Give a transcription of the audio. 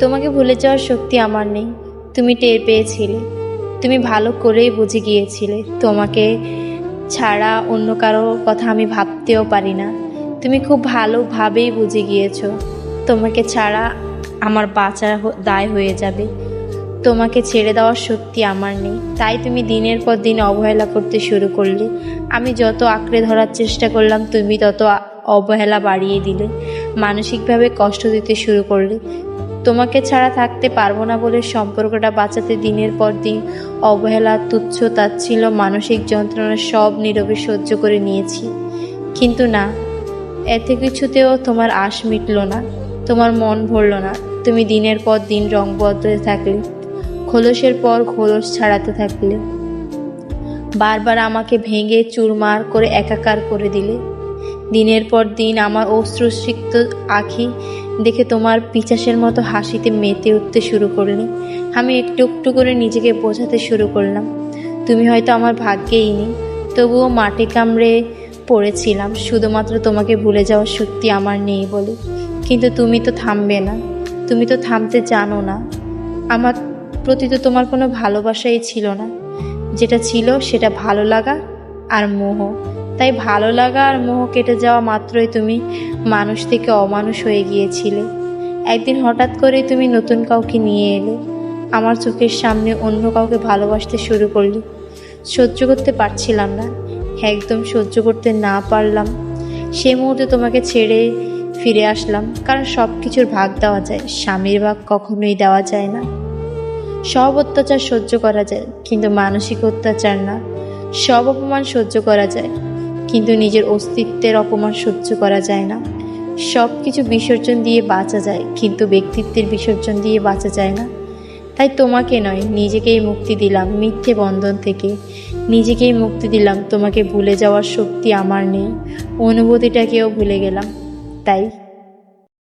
তোমাকে ভুলে যাওয়ার শক্তি আমার নেই। তুমি টের পেয়েছিলে। তুমি ভালো করেই বুঝে গিয়েছিলে। তোমাকে ছাড়া অন্য কারও কথা আমি ভাবতেও পারি না। তুমি খুব ভালোভাবেই বুঝে গিয়েছো। তোমাকে ছাড়া আমার বাঁচার দায় হয়ে যাবে। তোমাকে ছেড়ে দেওয়ার শক্তি আমার নেই। তাই তুমি দিনের পর দিন অবহেলা করতে শুরু করলে। আমি যত আঁকড়ে ধরার চেষ্টা করলাম, তুমি তত অবহেলা বাড়িয়ে দিলে। মানসিকভাবে কষ্ট দিতে শুরু করলে। তোমাকে ছাড়া থাকতে পারব না বলে সম্পর্কটা বাঁচাতে দিনের পর দিন অবহেলা, তুচ্ছ তাচ্ছিল মানসিক যন্ত্রণা সব নীরবে সহ্য করে নিয়েছি। কিন্তু না, এতে কিছুতেও তোমার আশ মিটলো না, তোমার মন ভরল না। তুমি দিনের পর দিন রং বদলে থাকলে, খোলসের পর খোলস ছাড়াতে থাকলে। বারবার আমাকে ভেঙে চুরমার করে একাকার করে দিলে। দিনের পর দিন আমার অশ্রুসিক্ত আখি দেখে তোমার পিচাসের মতো হাসিতে মেতে উঠতে শুরু করলে। আমি একটু একটু করে নিজেকে বোঝাতে শুরু করলাম। তুমি হয়তো আমার ভাগ্যেই নেই, তবুও মাটি কামড়ে পড়েছিলাম। শুধুমাত্র তোমাকে ভুলে যাওয়ার শক্তি আমার নেই বলে। কিন্তু তুমি তো থামবে না, তুমি তো থামতে জানো না। আমার প্রতি তো তোমার কোনো ভালোবাসাই ছিল না। যেটা ছিল সেটা ভালো লাগা আর মোহ। তাই ভালো লাগা আর মোহ কেটে যাওয়া মাত্রই তুমি মানুষ থেকে অমানুষ হয়ে গিয়েছিলে। একদিন হঠাৎ করেই তুমি নতুন কাউকে নিয়ে এলে। আমার চোখের সামনে অন্য কাউকে ভালোবাসতে শুরু করলি। সহ্য করতে পারছিলাম না। একদম সহ্য করতে না পারলাম। সে মুহূর্তে তোমাকে ছেড়ে ফিরে আসলাম। কারণ সব কিছুর ভাগ দেওয়া যায়। স্বামীর ভাগ কখনোই দেওয়া যায় না। সব অত্যাচার সহ্য করা যায়। কিন্তু মানসিক অত্যাচার না। সব অপমান সহ্য করা যায়। কিন্তু নিজের অস্তিত্বের অপমান সহ্য করা যায় না। সব কিছু বিসর্জন দিয়ে বাঁচা যায়, কিন্তু ব্যক্তিত্বের বিসর্জন দিয়ে বাঁচা যায় না। তাই তোমাকে নয়, নিজেকেই মুক্তি দিলাম মিথ্যে বন্ধন থেকে। নিজেকেই মুক্তি দিলাম, তোমাকে ভুলে যাওয়ার শক্তি আমার নেই। অনুভূতিটাকেও ভুলে গেলাম। তাই